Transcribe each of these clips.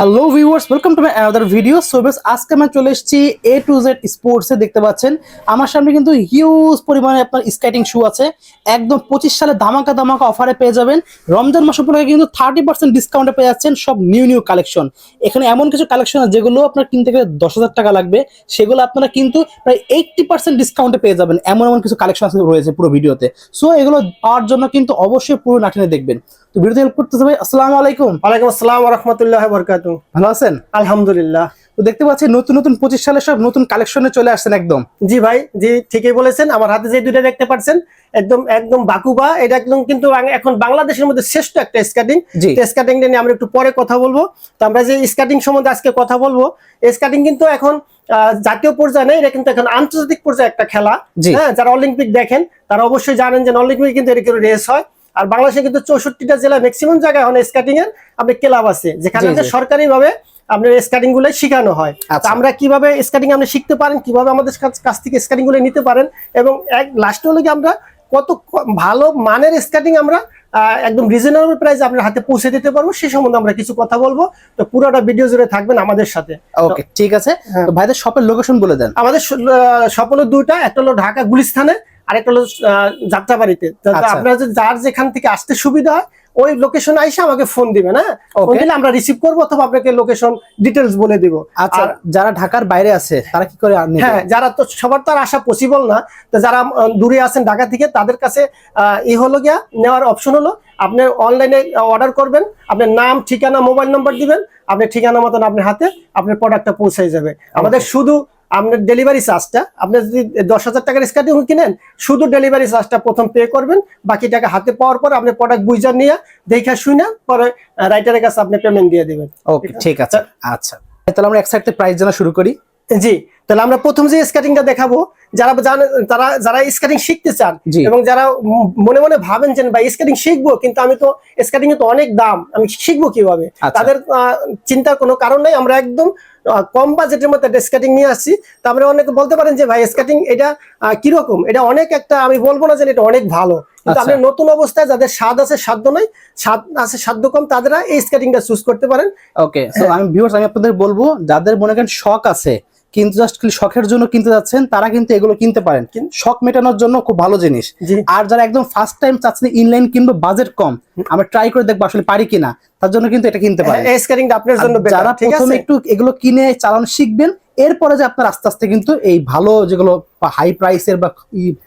Hello viewers welcome to my another video so বেশ, আজকে আমরা চলে এসেছি এ টু জেড স্পোর্টসে দেখতে পাচ্ছেন। আমার সামনে কিন্তু হিউজ পরিমাণে আপনার স্কেটিং শু আছে। একদম পঁচিশ সালে ধামাকা ধামাকা অফারে পেয়ে যাবেন। রমজান মাস উপলক্ষে কিন্তু থার্টি পার্সেন্ট ডিসকাউন্টে পেয়ে যাচ্ছেন সব নিউ নিউ কালেকশন এখানে এমন কিছু কালেকশন আছে যেগুলো আপনার কিনতে গেলে দশ হাজার টাকা লাগবে। সেগুলো আপনারা কিন্তু প্রায় এইটটি পার্সেন্ট ডিসকাউন্টে পেয়ে যাবেন। এমন এমন কিছু কালেকশন রয়েছে পুরো ভিডিওতে সো এগুলো পাওয়ার জন্য কিন্তু অবশ্যই পুরো নাটিনে দেখবেন। তো ভিডিওতে হেল্প করতেছে ভাই আসসালামু আলাইকুম। ওয়ালাইকুম আসসালাম রহমতুল্লাহ বরকাত ভালো আছেন? আলহামদুলিল্লাহ। তো দেখতে পাচ্ছি নতুন নতুন পঁচিশ সালে সব নতুন কালেকশনে চলে আসছেন একদম। জি ভাই জি ঠিকই বলেছেন। আমার হাতে যে দুইটা দেখতে পাচ্ছেন একদম একদম বাকুবা। এটা একদম কিন্তু এখন বাংলাদেশের মধ্যে শ্রেষ্ঠ একটা স্কাটিং স্কাটিং নিয়ে আমরা একটু পরে কথা বলব। তো আমরা যে স্কাটিং সম্বন্ধে আজকে কথা বলব স্কাটিং কিন্তু এখন জাতীয় পর্যায়ে নেই এটা কিন্তু এখন আন্তর্জাতিক পর্যায়ে একটা খেলা। হ্যাঁ যারা অলিম্পিক দেখেন তারা অবশ্যই জানেন যে অলিম্পিক কিন্তু এর রেস হয়। আর বাংলাদেশে কিন্তু চৌষট্টিটা জেলা ম্যাক্সিমাম জায়গায় এখন স্কাটিং এর আপনি ক্লাব আছে যেখানে। সরকারি ভাবে আপনার স্কাটিংগুলো শেখানো হয় আচ্ছা। আমরা কীভাবে স্কাটিং আপনি শিখতে পারেন কীভাবে আমাদের কাছ- থেকে স্কাটিংগুলো নিতে পারেন এবং এক লাস্ট হলো কি আমরা কত ভালো মানের স্কাটিং আমরা একদম রিজনেবল প্রাইস আপনার হাতে পৌঁছে দিতে পারব সে সম্বন্ধে আমরা কিছু কথা বলব তো পুরোটা ভিডিও জুড়ে থাকবেন আমাদের সাথে ওকে ঠিক আছে হ্যাঁ। ভাইদের শপের লোকেশন বলে দেন আমাদের সফল দুইটা একটা হলো ঢাকা গুলিস্থানে আর একটা হলো যাত্রাবাড়িতে। আচ্ছা। আপনারা যার যেখান থেকে আসতে সুবিধা হয় ওই লোকেশন আইসা আমাকে ফোন দিবেন হ্যাঁ? ফোন দিলে আমরা রিসিভ করব অথবা আপনাকে লোকেশন ডিটেলস বলে দিব। আচ্ছা যারা ঢাকার বাইরে আছে তারা কি করে হ্যাঁ যারা তো সবার তো আর আসা পসিবল না তো যারা দূরে আছেন ঢাকা থেকে তাদের কাছে ই হলো গিয়া নেওয়ার অপশন হলো আপনি অনলাইনে অর্ডার করবেন আপনার নাম ঠিকানা মোবাইল নাম্বার দিবেন আপনি ঠিকানা মতন আপনার হাতে আপনার প্রোডাক্টটা পৌঁছে যাবে। আমাদের শুধু আপনার ডেলিভারি চার্জটা আপনার যদি দশ হাজার টাকার স্কার্টিং কিনেন শুধু ডেলিভারি চার্জটা প্রথম পে করবেন বাকি টাকা হাতে পাওয়ার পর আপনি প্রোডাক্ট বুঝার নিয়ে দেখা শুনে পরে রাইটারের কাছে আপনি পেমেন্ট দিয়ে দেবেন। ওকে ঠিক আছে? আচ্ছা। তাহলে আমরা এক সাইড প্রাইস জানা শুরু করি। জি। তাহলে আমরা প্রথম যে স্কেটিংটা দেখাবো যারা জানে তারা যারা স্কেটিং শিখতে চান এবং যারা মনে মনে ভাবেন যে ভাই স্কেটিং শিখব কিন্তু আমি তো স্কেটিং এ তো অনেক দাম আমি শিখব কীভাবে? আচ্ছা। তাদের চিন্তার কোনো কারণ নেই আমরা একদম কম বাজেটের মধ্যে একটা স্কেটিং নিয়ে আসছি। তারপরে অনেকে বলতে পারেন যে ভাই স্কেটিং এটা কীরকম? এটা অনেক একটা আমি বলব না যে এটা অনেক ভালো। কিন্তু আচ্ছা। আপনি নতুন অবস্থায় যাদের স্বাদ আছে সাধ্য নাই স্বাদ আছে সাধ্য কম তারা এই স্কেটিংটা চুজ করতে পারেন। ওকে সো আমি ভিউয়ার্স আমি আপনাদের বলব যাদের মনে করেন শখ আছে কিন্তু জাস্ট শখের জন্য কিনতে যাচ্ছেন তারা কিন্তু এগুলো কিনতে পারেন। শখ মেটানোর জন্য খুব ভালো জিনিস। আর যারা একদম ফার্স্ট টাইম চাচ্ছেন ইনলাইন কিনবো বাজেট কম। আমরা ট্রাই করে দেখব আসলে পারি কিনা তার জন্য কিন্তু এটা কিনতে পারেন। আপনার জন্য যারা ঠিক প্রথমে একটু এগুলো কিনে চালানো শিখবেন এরপরে যে আপনার আস্তে আস্তে কিন্তু এই ভালো যেগুলো হাই প্রাইসের বা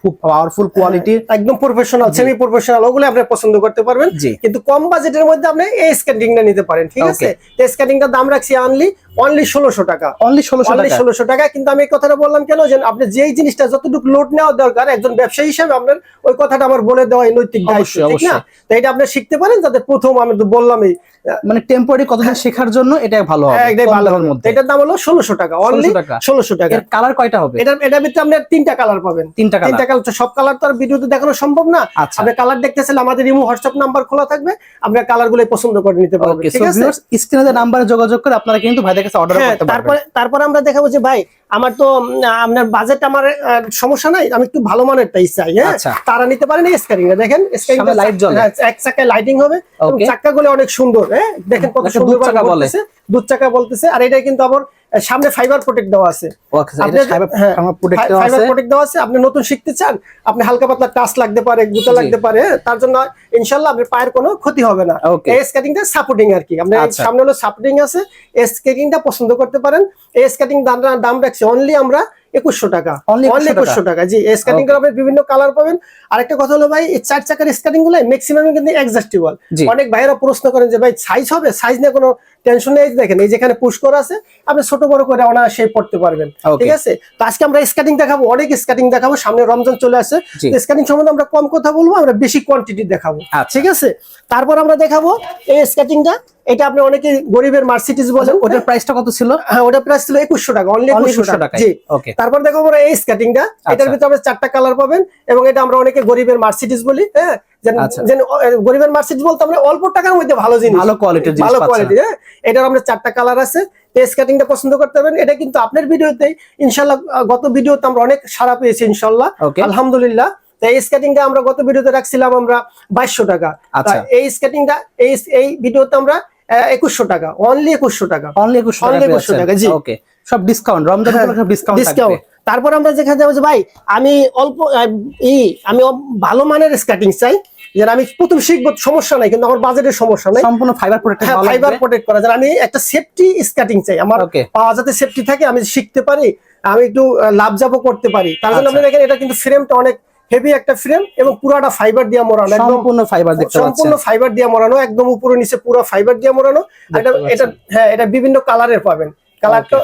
খুব পাওয়ারফুল কোয়ালিটির একদম প্রফেশনাল সেমি প্রফেশনাল ওগুলো আপনি পছন্দ করতে পারবেন। কিন্তু কম বাজেটের মধ্যে আপনি এই স্কেটিংটা নিতে পারেন ঠিক আছে? এই স্কেটিংটার দাম রাখছি অনলি অনলি ষোলোশো টাকা। অনলি ষোলোশো অনলি টাকা? ষোলোশো টাকা। কিন্তু আমি এই কথাটা বললাম কেন? যে আপনি যেই জিনিসটা যতটুকু লোড নেওয়া দরকার একজন ব্যবসায়ী হিসেবে আপনার ওই কথাটা আমার বলে দেওয়া এই নৈতিক দায়িত্ব ঠিক না। তো এটা আপনি শিখতে পারেন যাতে প্রথম আমি তো বললামই মানে টেম্পোরারি কতদিন শেখার জন্য এটা ভালো হবে একটাই ভালো দামের মধ্যে। এটার দাম হলো ষোলোশো টাকা অনলি 1600 টাকা। ষোলোশো টাকা। এর কালার কয়টা হবে? এটা এটার ভিতরে আপনার তিনটা কালার পাবেন। তিনটা তিনটা কালার সব কালার তো আর ভিডিওতে দেখানো সম্ভব না। আচ্ছা। আপনি কালার দেখতে চাইলে আমাদের ইমো হোয়াটসঅ্যাপ নাম্বার খোলা থাকবে আপনার কালারগুলো পছন্দ করে নিতে পারবেন ঠিক আছে? স্ক্রিনে যে নাম্বারে যোগাযোগ করে আপনারা কিন্তু ভাইদের কাছে অর্ডার হ্যাঁ করতে পারবেন। তারপরে তারপরে আমরা দেখাবো যে ভাই আমার তো আপনার বাজেট আমার সমস্যা নাই আমি একটু ভালো মানেরটাই চাই হ্যাঁ আচ্ছা। তারা নিতে পারেন এই স্ক্রিন দেখেন সামনে light জ্বলে। এক চাকায় লাইটিং হবে Okay. চাকাগুলো অনেক সুন্দর হ্যাঁ দেখেন কত সুন্দর চাকা বলে। দুধ চাকা বলতেছে আর এটা কিন্তু আবার সামনে ফাইবার প্রোটেক্ট দেওয়া আছে আপনি এটা সাইবার হ্যাঁ, ফাইবার প্রোটেক্ট দেওয়া আছে আপনি নতুন শিখতে চান আপনি হালকা পাতলা টাচ লাগতে পারে জি। লাগতে পারে হ্যাঁ, তার জন্য ইনশাল্লাহ আপনার পায়ের কোনো ক্ষতি হবে না এই স্কেটিংটা সাপোর্টিং আর কি আপনার আচ্ছা। সামনে হলো সাপোর্টিং আছে এই স্কেটিংটা পছন্দ করতে পারেন এই স্কেটিং দাম দাম রাখছি। অনলি আমরা একুশশো টাকা। অনলি একুশশো টাকা। জি স্কেটিং আপনি বিভিন্ন কালার পাবেন। আরেকটা কথা হলো ভাই এই চার চাকার স্কেটিংগুলো ম্যাক্সিমাম কিন্তু জি। অনেক ভাইয়েরা প্রশ্ন করেন যে ভাই সাইজ হবে? সাইজ নিয়ে কোনো টেনশন নেই? দেখেন এই যেখানে পুশ করা আছে আপনি ছোট বড় করে অনায়াসে পড়তে পারবেন। ঠিক আছে? তো আজকে আমরা স্কেটিং দেখাবো অনেক স্কেটিং দেখাবো। সামনে রমজান চলে আসে। স্কেটিং সম্বন্ধে আমরা কম কথা বলব আমরা বেশি কোয়ান্টিটি দেখাবো। আচ্ছা। ঠিক আছে? তারপর আমরা দেখাবো এই স্কেটিংটা এটা আপনি অনেকে গরিবের মার্সিডিজ বলেন আচ্ছা, ওটার প্রাইসটা কত ছিল? হ্যাঁ ওটা প্রাইস ছিল একুশশো টাকা অনলি অনলি একুশশো টাকা। জি। ওকে তারপর দেখো আমরা এই স্কেটিংটা এটার আচ্ছা। ভিতরে আমরা চারটা কালার পাবেন এবং এটা আমরা অনেকে গরিবের মার্সিডিজ বলি হ্যাঁ? আচ্ছা। গরিবের মার্সিডিজ বলতে আমরা অল্প টাকার মধ্যে ভালো জিনিস। ভালো কোয়ালিটির জিনিস ভালো। কোয়ালিটি হ্যাঁ? এটার আমরা চারটা কালার আছে এই স্কেটিংটা পছন্দ করতে পারবেন এটা কিন্তু আপনার ভিডিওতে ইনশাল্লাহ গত ভিডিওতে আমরা অনেক সারা পেয়েছি ইনশাল্লাহ। আলহামদুলিল্লাহ। এই স্কেটিংটা আমরা গত ভিডিওতে রাখছিলাম আমরা বাইশশো টাকা। আচ্ছা। এই স্কেটিংটা এই এই ভিডিওতে আমরা একুশশো টাকা। অনলি একুশশো টাকা। অনলি একুশশো Only টাকা 2100 টাকা, জি। ওকে সব ডিসকাউন্ট রমজান হ্যাঁ, উপলক্ষে ডিসকাউন্ট ডিসকাউন্ট তারপর আমরা যেখানে যাব যে ভাই আমি অল্প ই আমি ভালো মানের স্কার্টিং চাই আমি প্রথম শিখব সমস্যা নাই কিন্তু আমার বাজেটের সমস্যা নাই। সম্পূর্ণ ফাইবার প্রোটেক্টেড হ্যাঁ ফাইবার প্রোটেক্ট করা। যায় আমি একটা সেফটি স্কার্টিং চাই। আমার পাওয়া যাতে সেফটি থাকে আমি শিখতে পারি আমি একটু লাভ যাব করতে পারি। তার জন্য আচ্ছা। আপনি দেখেন এটা কিন্তু ফ্রেমটা অনেক হেভি একটা ফ্রেম এবং পুরাটা ফাইবার দিয়ে মোড়ানো একদম সম্পূর্ণ ফাইবার দেখতে পাচ্ছেন। সম্পূর্ণ ফাইবার দিয়ে মোড়ানো একদম উপরে নিচে পুরো ফাইবার দিয়ে মোড়ানো। আর এটা এটা হ্যাঁ এটা বিভিন্ন কালারের পাবেন। কালারটা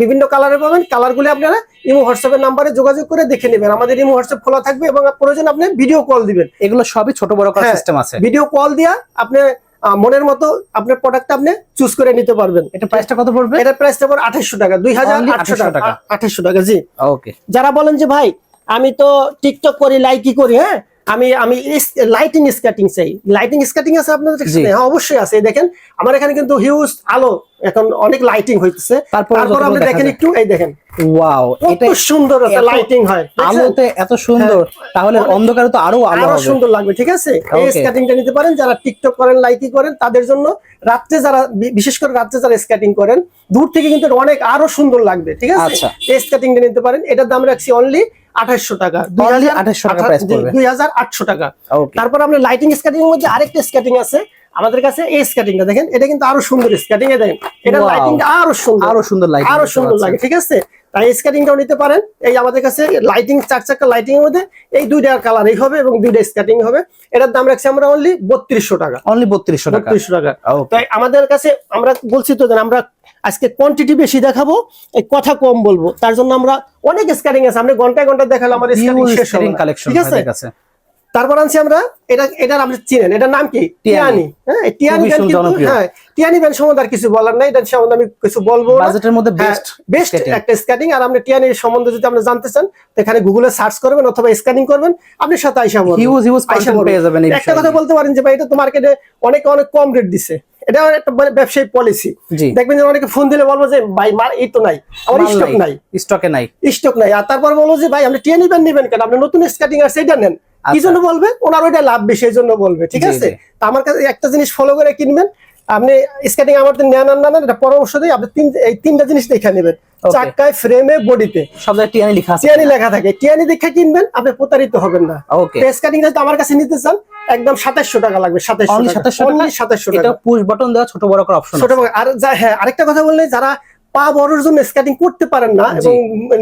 বিভিন্ন কালারের পাবেন। কালারগুলো আপনারা ইমো হোয়াটসঅ্যাপের নাম্বারে যোগাযোগ করে দেখে নেবেন। আমাদের ইমো হোয়াটসঅ্যাপ খোলা থাকবে এবং প্রয়োজন আপনি ভিডিও কল দিবেন। এগুলো সবই ছোট বড় করার হ্যাঁ। সিস্টেম আছে। ভিডিও কল দিয়া আপনি মনের মতো আপনার প্রোডাক্টটা আপনি চুজ করে নিতে পারবেন। এটা প্রাইসটা কত পড়বে? এটার প্রাইসটা পড়ে আঠাশশো টাকা দুই হাজার Only 2800 টাকা। টাকা। আঠাশশো টাকা জি। ওকে যারা বলেন যে ভাই আমি তো টিকটক করি লাইকি করি হ্যাঁ? আমি আমি লাইটিং স্কেটিং চাই। লাইটিং স্কেটিং আছে আপনাদের হ্যাঁ অবশ্যই আছে। দেখেন আমার এখানে কিন্তু হিউজ আলো এখন অনেক লাইটিং হইতেছে। তারপর আপনি দেখেন একটু এই দেখেন। ওয়াও এটা সুন্দর একটা এত লাইটিং হয় আলোতে এত সুন্দর। তাহলে অন্ধকারে তো আরও আলো আরও সুন্দর লাগবে ঠিক আছে? এই Okay. স্কেটিংটা নিতে পারেন যারা টিকটক করেন লাইকি করেন তাদের জন্য রাত্রে যারা বিশেষ করে রাত্রে যারা স্কেটিং করেন দূর থেকে কিন্তু অনেক আরও সুন্দর লাগবে ঠিক আছে? আচ্ছা। এই স্কেটিংটা নিতে পারেন। এটার দাম রাখছি অনলি আঠাশশো টাকা Only 2800 টাকা price পড়বে। দুই হাজার আটশো টাকা। তারপর লাইটিং স্কেটিং এর মধ্যে আরেকটা স্কেটিং আছে। আমাদের কাছে এই স্কেটিংটা দেখেন এটা কিন্তু আরও সুন্দর স্কেটিং এ দেখেন। এটা লাইটিংটা আরও সুন্দর। আরও সুন্দর লাইট আরও সুন্দর লাগে ঠিক আছে? তাই স্কেটিংটাও নিতে পারেন। এই আমাদের কাছে লাইটিং চার চাকা লাইটিং এর মধ্যে এই দুইটা কালারই হবে এবং দুইটা স্কেটিং হবে। এটার দাম রাখছি আমরা অনলি বত্রিশশো টাকা। অনলি বত্রিশশো টাকা। বত্রিশশো টাকা। তাই আমাদের কাছে আমরা বলছি তো আমরা আজকে কোয়ান্টিটি বেশি দেখাবো এই কথা কম বলব। তার জন্য আমরা অনেক স্ক্যানিং আছে। আমরা ঘন্টায় ঘণ্টা দেখাল আমাদের স্ক্যানিং শেষ হবে কালেকশন ঠিক আছে? তারপর আনছি আমরা এটা এটার আপনি চিনেন এটার নাম কি? টিয়ানি। হ্যাঁ টিয়ানি ব্যান্ড কিন্তু হ্যাঁ টিয়ানি ব্যান্ড সম্বন্ধে আর কিছু বলার নাই এটা সম্বন্ধে আমি কিছু বলব বাজেটের মধ্যে বেস্ট বেস্ট একটা স্ক্যানিং আর আপনি টিয়ানি সম্বন্ধে যদি আপনি জানতে চান তো এখানে গুগলে সার্চ করবেন অথবা স্ক্যানিং করবেন আপনি সাথে আইসা বলবেন হিউজ হিউজ আইসা কন্টেন্ট পেয়ে যাবেন একটা কথা বলতে পারেন যে ভাই এটা তো মার্কেটে অনেক অনেক কম রেট দিছে। এটা একটা মানে ব্যবসায়ী পলিসি দেখবেন যে অনেকে ফোন দিলে বলব যে ভাই মার এই তো নাই আমার স্টক নাই স্টকে নাই। স্টক নাই। আর তারপর বলব যে ভাই আপনি টিয়ানি ব্যান্ড নেবেন কেন? আপনি নতুন স্কেটিং আর সেটা নেন। কি আচ্ছা। জন্য বলবে? ওনার ওইটা লাভ বেশি এই জন্য বলবে ঠিক আছে। তা আমার কাছে একটা জিনিস ফলো করে কিনবেন। আপনি স্কেটিং আমার তো নেন আর না এটা পরামর্শ দিই। আপনি তিন এই তিনটা জিনিস দেখে নেবেন। ফ্রেমে বডিতে সব জায়গায় টিয়ানি লেখা আছে। টিয়ানি লেখা থাকে। টিয়ানি দেখে কিনবেন আপনি প্রতারিত হবেন না। ওকে স্কেটিং যদি আমার কাছে নিতে চান একদম সাতাশশো টাকা লাগবে সাতাশশো অনলি টাকা। সাতাশশো টাকা? এটা পুশ বাটন দেওয়া ছোট বড় করার অপশন ছোট বড়- আর হ্যাঁ আরেকটা কথা বললে যারা পা বড়র জন্য স্কেটিং করতে পারেন না এবং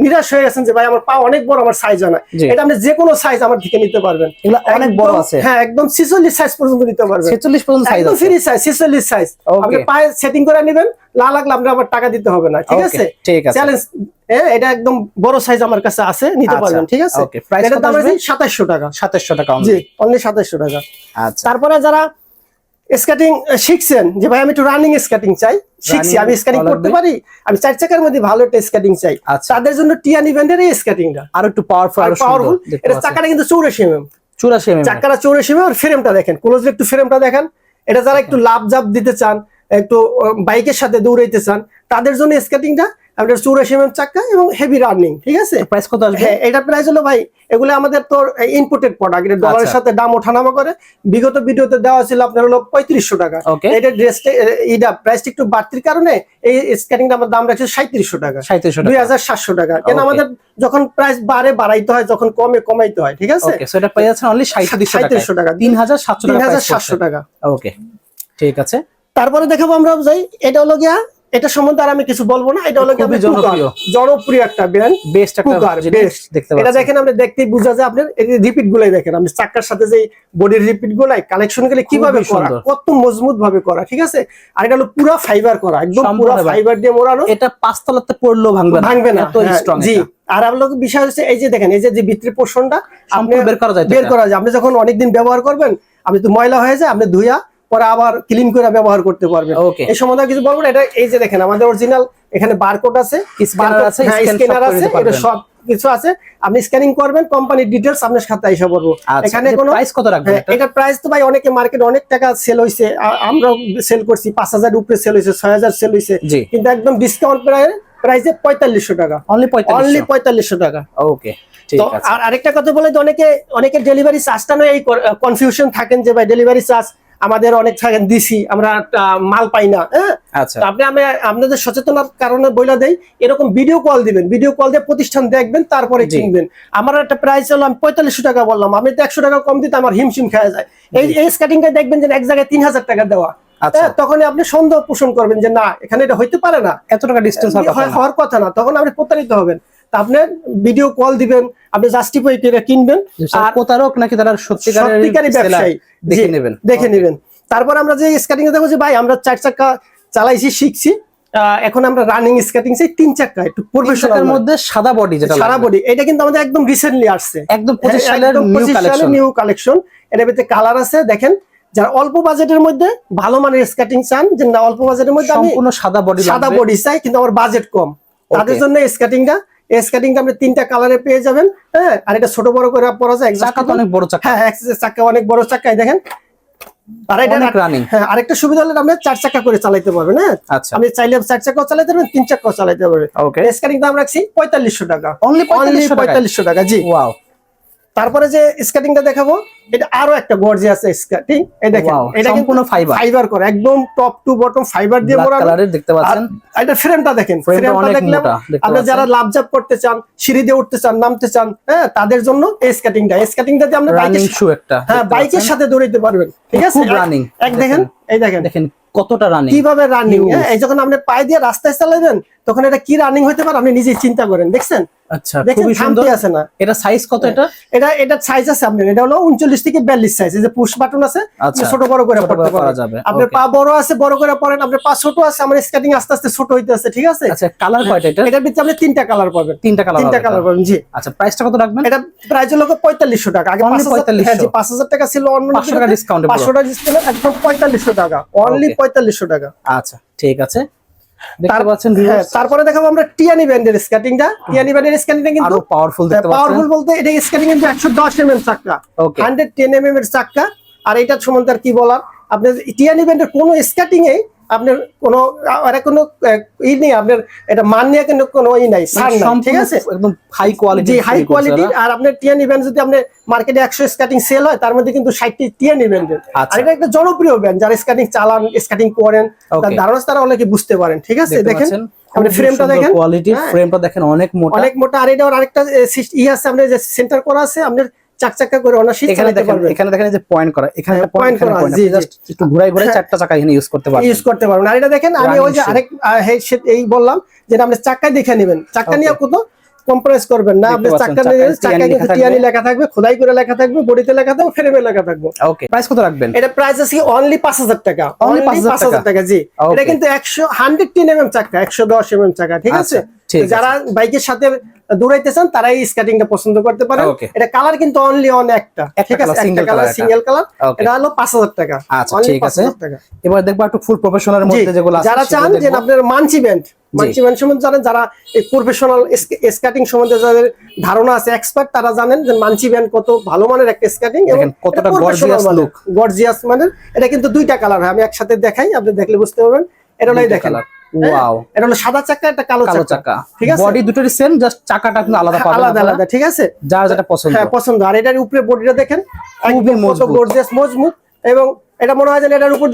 নিরাশ হয়ে গেছেন যে ভাই আমার পা অনেক বড় আমার সাইজ হয় না। এটা আপনি যে কোনো সাইজ আমার থেকে নিতে পারবেন। এগুলো অনেক বড় আছে। হ্যাঁ একদম ছিচল্লিশ সাইজ পর্যন্ত নিতে পারবেন। ছেচল্লিশ পর্যন্ত সাইজ একদম আছে। ফ্রি সাইজ ছিচল্লিশ সাইজ আপনি পায়ে সেটিং করে নেবেন না লাগলে আপনি আবার টাকা দিতে হবে না ঠিক আছে? ঠিক আছে। চ্যালেঞ্জ এটা একদম বড় সাইজ আমার কাছে আছে নিতে আচ্ছা, পারবেন ঠিক আছে? কত দাম আছে সাতাশশো টাকা। সাতাশশো টাকা জি। অনলি সাতাশশো টাকা। আচ্ছা। তারপরে যারা স্কেটিং শিখছেন যে ভাই আমি একটু রানিং স্কেটিং চাই। শিখছি আমি স্কেটিং করতে পারি? আমি চার চাকার মধ্যে ভালো একটা স্কেটিং চাই। আচ্ছা। তাদের জন্য টিয়ান ইভেন্টের এই স্কেটিংটা আর একটু পাওয়ারফুল আরও পাওয়ারফুল এটা চাকাটা কিন্তু চৌরাশি এমএম চৌরাশি এমএম চাকাটা চৌরাশি এমএম আর ফ্রেমটা দেখেন। ক্লোজলি একটু ফ্রেমটা দেখেন। এটা যারা একটু লাভ জাপ দিতে চান একটু বাইকের সাথে দৌড়াইতে চান তাদের জন্য স্কেটিংটা আপনার চৌরাশি এমএম চাকা এবং হেভি রানিং ঠিক আছে? প্রাইস কত আসবে? হ্যাঁ এটার প্রাইস হলো ভাই এগুলো আমাদের তো ইনপুটেড প্রোডাক্ট এটা ডলারের আচ্ছা। সাথে দাম ওঠানামা করে। বিগত ভিডিওতে দেওয়া ছিল আপনার হলো পঁয়ত্রিশশো টাকা। এটা ড্রেসটা এটা প্রাইসটা একটু বাড়তির কারণে এই স্ক্যানিংটা আমার দাম রাখছে সাঁত্রিশশো টাকা। সাঁত্রিশশো দুই টাকা হাজার সাতশো টাকা। কেন আমাদের যখন প্রাইস বাড়ে বাড়াইতে হয় যখন কমে কমাইতে হয় ঠিক আছে? ওকে সো এটা পেয়ে যাচ্ছেন অনলি সাঁত্রিশশো টাকা। তিন হাজার সাতশো তিন হাজার সাতশো টাকা। ওকে ঠিক আছে। তারপরে দেখাবো আমরা যাই এটা হলো গিয়া এটা সম্বন্ধে আর আমি কিছু বলব না এটা হলো। জনপ্রিয়। একটা ব্র্যান্ড বেস্ট কুকার, best। দেখতে এটা দেখেন আপনি দেখতেই বোঝা যায় আপনার রিপিট গুলাই দেখেন আপনি চাক্কার সাথে যে বডির রিপিট গুলাই কালেকশনগুলো কীভাবে করা কত মজবুত ভাবে করা ঠিক আছে? আর এটা হলো পুরো ফাইবার করা একদম পুরো ফাইবার দিয়ে মোড়ানো। এটা পাঁচতলাতে পড়লেও ভাঙবে না ভাঙবে না হ্যাঁ, স্ট্রং জি। আর আপনার বিষয় হচ্ছে এই যে দেখেন এই যে যে ভিতরে পোর্শনটা আপনি বের করা যায় বের করা যায়। আপনি যখন অনেকদিন ব্যবহার করবেন আপনি তো ময়লা হয়ে যায় আপনি ধুইয়া পরে আবার ক্লিন করে ব্যবহার করতে পারবেন। এই সম্বন্ধে কিছু বলব না এটা এই যে দেখেন আমাদের অরিজিনাল এখানে বারকোড আছে স্ক্যানার আছে স্ক্যানার আছে এটা সব কিছু আছে। আপনি স্ক্যানিং করবেন কোম্পানির ডিটেলস আপনার সাথে এসে পড়ব আচ্ছা এখানে কোনো প্রাইস কত রাখবেন হ্যাঁ, এটা? প্রাইস তো ভাই অনেকে মার্কেট অনেক টাকা সেল হয়েছে আমরাও সেল করছি পাঁচ হাজার উপরে সেল হয়েছে ছয় হাজার সেল হয়েছে কিন্তু একদম ডিসকাউন্ট প্রায় প্রাইসে পঁয়তাল্লিশশো টাকা। অনলি অনলি পঁয়তাল্লিশ পঁয়তাল্লিশশো টাকা। ওকে তো আর আরেকটা কথা বলে অনেকে অনেকে ডেলিভারি চার্জটা নয় এই কনফিউশন থাকেন যে ভাই ডেলিভারি চার্জ আমাদের অনেক জায়গায় দিছি আমরা মাল পাই না হ্যাঁ? আচ্ছা। আপনি আমি আপনাদের সচেতনার কারণে বইলা দেই এরকম ভিডিও কল দিবেন ভিডিও কল দিয়ে প্রতিষ্ঠান দেখবেন তারপরে। কিনবেন। আমার একটা প্রাইস হলো আমি পঁয়তাল্লিশশো টাকা বললাম আমি তো একশো টাকা কম দিতে আমার হিমশিম খাওয়া যায়। এই এই স্কার্টিংটা দেখবেন যে এক জায়গায় তিন হাজার টাকা দেওয়া। আচ্ছা। হ্যাঁ, আপনি সন্দেহ পোষণ করবেন যে না এখানে এটা হইতে পারে না। এত টাকা ডিস্টেন্স। হওয়ার কথা না তখন আপনি প্রতারিত হবেন। আপনি ভিডিও কল দিবেন আপনি জাস্টিফাই করে কিনবেন আর প্রতারক নাকি তারা সত্যিকারের? ব্যবসায়ী দেখে নেবেন। দেখে নেবেন। তারপর আমরা যে স্কেটিং দেখো যে ভাই আমরা চার চাকা চালাইছি শিখছি এখন আমরা রানিং স্কেটিং সেই তিন চাকা একটু প্রফেশনাল মধ্যে সাদা বডি যেটা লাগবে। বডি এটা কিন্তু আমাদের একদম রিসেন্টলি আসছে। একদম পঁচিশ হ্যাঁ, সালের নিউ কালেকশন নিউ কালেকশন এর ভিতরে কালার আছে দেখেন যারা অল্প বাজেটের মধ্যে ভালো মানের স্কেটিং চান যে না অল্প বাজেটের মধ্যে আমি সম্পূর্ণ সাদা বডি সাদা বডি চাই কিন্তু আমার বাজেট কম। তাদের জন্য স্কেটিংটা স্কেটিংটা আপনি তিনটা কালারে পেয়ে যাবেন হ্যাঁ? আর এটা ছোট বড় করে পরা যায় চাকা অনেক বড় চাকা। হ্যাঁ চাকা অনেক বড় চাকাই দেখেন। আর এটা অনেক রানিং হ্যাঁ আরেকটা সুবিধা হলে আপনি চার চাকা করে চালাতে পারবেন হ্যাঁ? আচ্ছা। আপনি চাইলে চার চাকাও চালাতে পারবেন তিন চাকাও চালাতে পারবেন। ওকে স্কেটিং দাম রাখছি পঁয়তাল্লিশশো টাকা। অনলি অনলি 4500 টাকা পঁয়তাল্লিশশো টাকা জি। ওয়াও তারপরে যে স্কেটিংটা দেখাবো এটা আরও একটা গর্জিয়াস স্কেটিং এই দেখেন এটা সম্পূর্ণ fiber। ফাইবার করে একদম টপ টু বটম ফাইবার দিয়ে মোড়ানো কালারের দেখতে পাচ্ছেন। এটা ফ্রেমটা দেখেন ফ্রেমটা অনেক দেখলে মোটা আপনি যারা পাচ্ছেন। লাভ জাপ করতে চান সিঁড়ি দিয়ে উঠতে চান নামতে চান হ্যাঁ তাদের জন্য এই স্কেটিংটা এই স্কেটিংটা দিয়ে আপনি বাইকের শু একটা হ্যাঁ বাইকের। সাথে দৌড়াইতে পারবেন ঠিক আছে? খুব এক- এক দেখেন এই দেখেন। দেখেন কতটা রানিং কীভাবে রানিং Huge। এই যখন আপনি পায়ে দিয়ে রাস্তায় চালাবেন তখন এটা কি রানিং হতে পারে? আপনি নিজেই চিন্তা করেন দেখছেন? আচ্ছা খুবই সুন্দর। আছে না? এটা সাইজ কত এটা? এটা এটা সাইজ আছে আপনার এটা হলো উনচল্লিশ থেকে বিয়াল্লিশ সাইজ এই যে পুশ বাটন আছে আপনি আচ্ছা ছোট বড় করে পড়তে পারেন। যাবে আপনার পা বড় আছে বড় করে পড়েন আপনার পা ছোট আছে আমার স্কেটিং আস্তে আস্তে ছোট হইতে আছে ঠিক আছে? আচ্ছা কালার কয়টা এটা? এটার ভিতরে আপনি তিনটা কালার পাবেন। তিনটা কালার তিনটা কালার পাবেন জি। আচ্ছা প্রাইসটা কত রাখবেন? এটা প্রাইস হলো পঁয়তাল্লিশশো টাকা। আগে 4500 হ্যাঁ, জি, 4500 পাঁচ হাজার টাকা ছিল অন্য পাঁচশো টাকা ডিসকাউন্ট পাঁচশো টাকা ডিসকাউন্ট একদম পঁয়তাল্লিশশো টাকা। Only Okay. পঁয়তাল্লিশশো টাকা। আচ্ছা ঠিক আছে। হ্যাঁ, তারপরে দেখাবো আমরা টিয়ানি ব্যান্ডের স্কেটিংটা টিয়ানি ব্যান্ডের স্কেটিংটা কিন্তু আরও পাওয়ারফুল দেখতে পাওয়ারফুল বলতে এটা স্কেটিং কিন্তু একশো দশ এম এম চাক্কা। Okay hundred ten M M এর চাক্কা। আর এটা সম্বন্ধে আর কি বলার? আপনি টিয়ানি ব্যান্ডের কোনো স্কেটিং এ আপনার কোনো আর কোনো ই নেই আপনার এটা মান নিয়ে কিন্তু কোনো ই নাই নাই ঠিক আছে একদম হাই কোয়ালিটি জি হাই কোয়ালিটি আর আপনার টিয়ান ইভেন্ট যদি আপনি মার্কেটে একশো স্কেটিং সেল হয় তার মধ্যে কিন্তু ষাটটি টিয়ান ইভেন্টের আচ্ছা। আর এটা একটা জনপ্রিয় ব্যান্ড যারা স্কেটিং চালান স্কেটিং করেন তার. ধারণা তারা অনেকে বুঝতে পারেন ঠিক আছে দেখেন আপনি ফ্রেমটা দেখেন কোয়ালিটি হ্যাঁ। ফ্রেমটা দেখেন অনেক মোটা অনেক মোটা আর এটা আরেকটা ই আছে আপনার যে সেন্টার করা আছে আপনার চাক করে অনার্সিপ এখানে চালাতে পারবেন এখানে দেখেন যে পয়েন্ট করা এখানে হ্যাঁ, পয়েন্ট করা, জি, জি। জাস্ট একটু ঘুরাই ঘুরাই হ্যাঁ। চারটা চাকা এখানে ইউজ করতে পারবেন। ইউজ করতে পারবেন। আর এটা দেখেন আমি ওই যে আরেক আহ, হে- সে- এই বললাম যেটা আপনি চাক্কা দেখে নেবেন। চাক্কা নিয়ে কত কম্প্রোমাইজ করবেন না। আপনি নিয়ে কিন্তু লেখা টিয়ানি থাকবে। লেখা থাকবে খোদাই করে লেখা থাকবে বডিতে লেখা থাকবে ফ্রেমে লেখা থাকবে। ওকে প্রাইস কত রাখবেন? এটা প্রাইস আছে অনলি পাঁচ হাজার টাকা। অনলি 5,000 পাঁচ হাজার টাকা। জি। এটা কিন্তু একশো হান্ড্রেড টেন এম এম চাকা একশো দশ এম এম চাকা ঠিক আচ্ছা, ঠিক আছে। যারা বাইকের সাথে দৌড়াইতে চান তারা এই স্কেটিংটা পছন্দ করতে পারে এটা কালার কিন্তু অনলি অন একটা। ঠিক আছে? একটা কালার সিঙ্গেল কালার এটা হলো পাঁচ হাজার টাকা। আচ্ছা, ঠিক আছে। এবার দেখব একটু ফুল প্রফেশনাল মধ্যে যেগুলো আছে যারা চান যে। আপনার মানচি ব্যান্ড মানচি ব্যান্ড সম্বন্ধে জানেন যারা এই প্রফেশনাল স্কেটিং সম্বন্ধে যাদের ধারণা আছে এক্সপার্ট তারা জানেন যে মানচি ব্যান্ড কত ভালো মানের একটা স্কেটিং দেখেন কতটা gorgeous look। গর্জিয়াস মানের। এটা কিন্তু দুইটা কালার হয়। আমি একসাথে দেখাই আপনি দেখলে বুঝতে পারবেন। এটা হলো দেখেন। Colour। হ্যাঁ, এটা হলো সাদা চাকা কালো চাকা। ঠিক আছে? বডি দুটোরই সেম জাস্ট চাকাটা কিন্তু আলাদা পাবেন আলাদা আলাদা ঠিক আছে? যার যেটা পছন্দ। হ্যাঁ পছন্দ। আর এটার উপরে বডিটা দেখেন খুবই মজবুত। গর্জিয়াস মজবুত। এবং এটা মনে হয় যে এটার উপর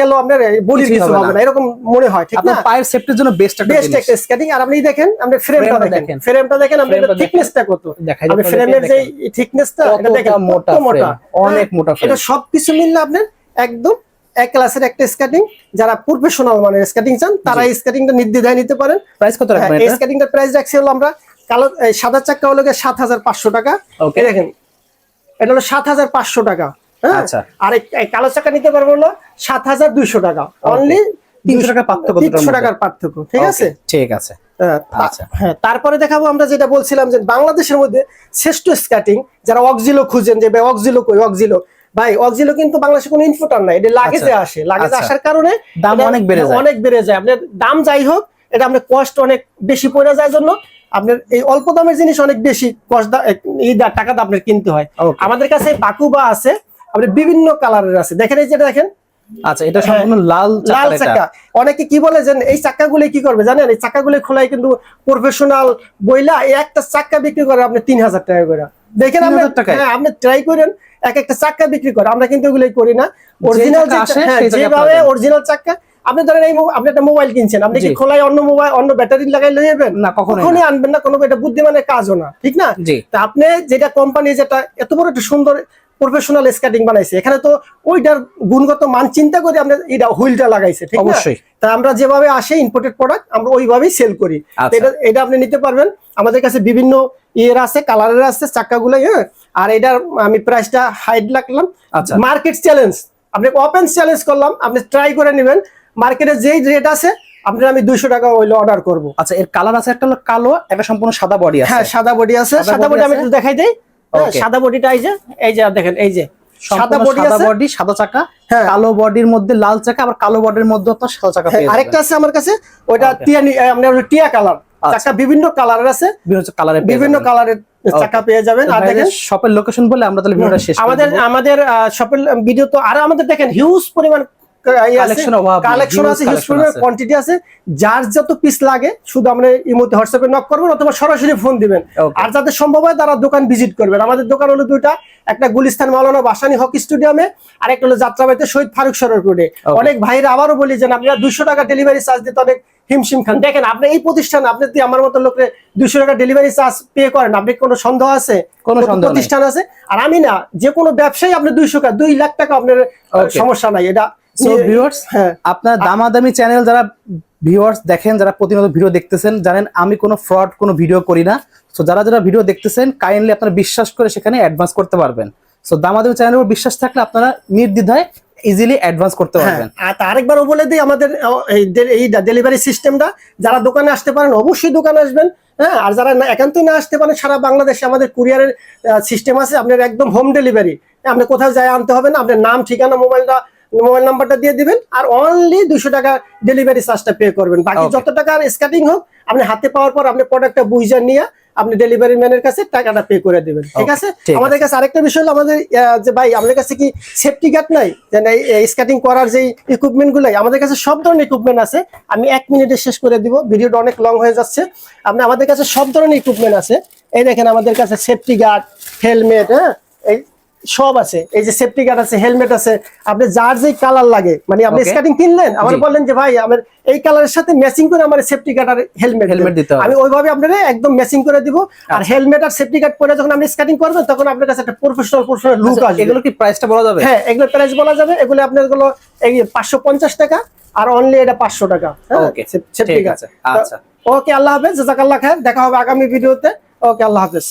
গেল আপনার কিছু হবে না। এরকম মনে হয় ঠিক না? পায়ের সেফটির জন্য বেস্ট একটা বেস্ট একটা স্কেটিং আর আপনি দেখেন আপনি ফ্রেমটা দেখেন। দেখেন। ফ্রেমটা দেখেন আপনি দেখেন। থিকনেসটা কত? দেখাই আপনি ফ্রেমের যে দেখেন। থিকনেসটা এটা দেখেন মোটা মোটা। অনেক হ্যাঁ, মোটা এটা সবকিছু মিললে আপনার একদম এক ক্লাসের একটা স্কেটিং যারা প্রফেশনাল মানের স্কেটিং চান তারা এই স্কেটিংটা নির্দ্বিধায় নিতে পারেন। প্রাইস কত রাখবেন হ্যাঁ, এই স্কেটিংটার প্রাইস রাখছি হলো আমরা কালো সাদা চাক্কা হলো সাত হাজার পাঁচশো টাকা। Okay. এই দেখেন এটা হলো সাত হাজার পাঁচশো টাকা হ্যাঁ? আচ্ছা। আর কালো চাকা নিতে পারব হলো সাত হাজার দুইশো টাকা। অনলি 300 টাকার পার্থক্য দুটোর তিনশো মধ্যে। টাকার পার্থক্য ঠিক আছে? ঠিক আছে। হ্যাঁ, আচ্ছা। হ্যাঁ তারপরে দেখাবো আমরা যেটা বলছিলাম যে বাংলাদেশের মধ্যে শ্রেষ্ঠ স্কাটিং যারা অক্সিলো খুঁজেন যে অক্সিলো কই অক্সিলো। ভাই অক্সিলো কিন্তু বাংলাদেশে কোনো ইনফোটার নাই। এটা লাগেজে আচ্ছা, আসে। লাগেজে আচ্ছা। আসার কারণে দাম অনেক বেড়ে যায়। অনেক বেড়ে যায়। আপনার দাম যাই হোক এটা আপনার কষ্ট অনেক বেশি পড়ে যায় জন্য। আপনার এই অল্প দামের জিনিস অনেক বেশি কষ্ট এই টাকাটা আপনার কিনতে হয়। আমাদের কাছে বাকুবা আছে। আপনার বিভিন্ন কালারের আছে। দেখেন এই যেটা দেখেন। আচ্ছা এটা সম্পূর্ণ লাল হ্যাঁ। লাল চাকা। অনেকে কি বলে যে এই চাকাগুলো কি করবে জানেন? এই চাকাগুলো খোলাই কিন্তু প্রফেশনাল বইলা একটা চাক্কা বিক্রি করে আপনি তিন হাজার টাকা করে। দেখেন আপনি হ্যাঁ আপনি ট্রাই করেন এক একটা চাক্কা বিক্রি করে আমরা কিন্তু এগুলোই করি না। অরিজিনাল চাক্কা যেভাবে অরিজিনাল চাক্কা আপনি ধরেন এই আপনি একটা মোবাইল কিনছেন আপনি কি। খোলায় অন্য মোবাইল অন্য ব্যাটারি লাগাই যাবেন না কখনোই আনবেন না কোনো এটা বুদ্ধিমানের কাজও না ঠিক না? তা আপনি যেটা কোম্পানি যেটা এত বড় একটা সুন্দর প্রফেশনাল স্কেটিং বানাইছে এখানে তো ওইটার গুণগত মান চিন্তা করে আপনি এটা হুইলটা লাগাইছে ঠিক না? অবশ্যই। তা আমরা যেভাবে আসে ইম্পোর্টেড প্রোডাক্ট আমরা ওইভাবেই সেল করি। আচ্ছা। এটা এটা আপনি নিতে পারবেন। আমাদের কাছে বিভিন্ন ইয়ের আছে কালারের আছে চাক্কাগুলো হ্যাঁ? আর এটার আমি প্রাইসটা হাইড রাখলাম। আচ্ছা। মার্কেট চ্যালেঞ্জ আপনি ওপেন চ্যালেঞ্জ করলাম আপনি ট্রাই করে নেবেন। মার্কেটে যেই রেট আছে আপনার আমি দুইশো টাকা হইলে অর্ডার করব। আচ্ছা এর কালার আছে একটা হলো কালো একটা সম্পূর্ণ সাদা বডি আছে। হ্যাঁ সাদা বডি আছে। সাদা বডি আমি একটু দেখাই দেই। হ্যাঁ, সাদা বডিটা এই যে এই যে দেখেন এই যে সাদা বডি সাদা বডি সাদা চাকা। হ্যাঁ। কালো বডির মধ্যে লাল চাকা আবার কালো বডির মধ্যে আপনার সাদা চাকা হ্যাঁ, আরেকটা আছে আমার কাছে ওইটা টিয়া আপনার টিয়া কালার। চাকা বিভিন্ন কালারের আছে। বিভিন্ন কালারে বিভিন্ন কালারের চাকা পেয়ে যাবেন। আর দেখেন শপের লোকেশন বলে আমরা তাহলে ভিডিওটা শেষ আমাদের আমাদের শপের ভিডিও তো আর আমাদের দেখেন হিউজ পরিমাণ কালেকশন আছে হিউজ কোয়ান্টিটি আছে যার যত পিস লাগে শুধু আমরা ইমোতে হোয়াটসঅ্যাপে নক করবেন অথবা সরাসরি ফোন দিবেন। আর যাদের সম্ভব হয় তারা দোকান ভিজিট করবেন। আমাদের দোকান হলো দুইটা একটা গুলিস্তান মাওলানা বাসানি হকি স্টেডিয়ামে আর একটা হলো যাত্রাবাড়িতে শহীদ ফারুক সরর রোডে অনেক ভাইরা আবারও বলি যে আপনারা দুশো টাকা ডেলিভারি চার্জ দিতে অনেক হিমশিম খান। দেখেন আপনি এই প্রতিষ্ঠান আপনি যদি আমার মতো লোকের দুশো টাকা ডেলিভারি চার্জ পে করেন আপনি কোনো সন্দেহ আছে? কোনো। প্রতিষ্ঠান আছে? আর আমি না যে কোনো ব্যবসায়ী আপনি দুইশো টাকা দুই লাখ টাকা আপনার সমস্যা নাই। এটা সো ভিউয়ার্স হ্যাঁ। আপনার দামাদামি চ্যানেল যারা ভিউয়ার্স দেখেন যারা প্রতিনিয়ত ভিডিও দেখতেছেন জানেন আমি কোনো ফ্রড কোনো ভিডিও করি না। সো যারা যারা ভিডিও দেখতেছেন কাইন্ডলি আপনারা বিশ্বাস করে সেখানে অ্যাডভান্স করতে পারবেন। সো দামাদামি চ্যানেলের উপর বিশ্বাস থাকলে আপনারা নির্দ্বিধায় ইজিলি অ্যাডভান্স করতে হ্যাঁ, পারবেন। আর আরেকবারও বলে দিই আমাদের এই ডেলিভারি সিস্টেমটা যারা দোকানে আসতে পারেন অবশ্যই দোকানে আসবেন হ্যাঁ। আর যারা না একান্তই না আসতে পারেন সারা বাংলাদেশে আমাদের কুরিয়ারের সিস্টেম আছে আপনার একদম হোম ডেলিভারি আপনি কোথাও যায় আনতে হবে না আপনার নাম ঠিকানা মোবাইলটা মোবাইল নাম্বারটা দিয়ে দিবেন আর অনলি দুশো টাকা ডেলিভারি চার্জটা পে করবেন। বাকি যত টাকার স্কাটিং হোক আপনি হাতে পাওয়ার পর আপনি প্রোডাক্টটা বুঝে নিয়ে আপনি ডেলিভারি ম্যানের কাছে টাকাটা পে করে দেবেন। ঠিক আছে? আমাদের কাছে আরেকটা বিষয় হলো আমাদের যে ভাই আমাদের কাছে কি সেফটি গার্ড নাই? স্কেটিং করার যে ইকুইপমেন্ট গুলাই আমাদের কাছে সব ধরনের ইকুইপমেন্ট আছে। আমি এক মিনিটে শেষ করে দিব। ভিডিওটা অনেক লং হয়ে যাচ্ছে। আপনি আমাদের কাছে সব ধরনের ইকুইপমেন্ট আছে। এই দেখেন আমাদের কাছে সেফটি গার্ড হেলমেট হ্যাঁ? সব আছে। এই যে সেফটি গার্ড আছে হেলমেট আছে আপনি যার যে কালার লাগে মানে আপনি স্কেটিং কিনলেন আমার বললেন যে ভাই আমার এই কালারের সাথে ম্যাচিং করে আমার সেফটি গার্ড আর হেলমেট Helmet দিতে। আমি ওইভাবে আপনারা একদম ম্যাচিং করে দিব। আর হেলমেট আর সেফটি গার্ড পরে যখন আপনি স্কেটিং করবেন তখন আপনার কাছে একটা প্রফেশনাল প্রফেশনাল লুক আচ্ছা, আসবে। এগুলো কি প্রাইসটা বলা যাবে? হ্যাঁ এগুলো প্রাইস বলা যাবে। এগুলো আপনারগুলো এই পাঁচশো পঞ্চাশ টাকা আর অনলি এটা পাঁচশো টাকা। Okay, ঠিক আছে, আচ্ছা। ওকে আল্লাহ হাফেজ জাজাকাল্লাহ খায়ের। দেখা হবে আগামী ভিডিওতে। ওকে আল্লাহ হাফেজ।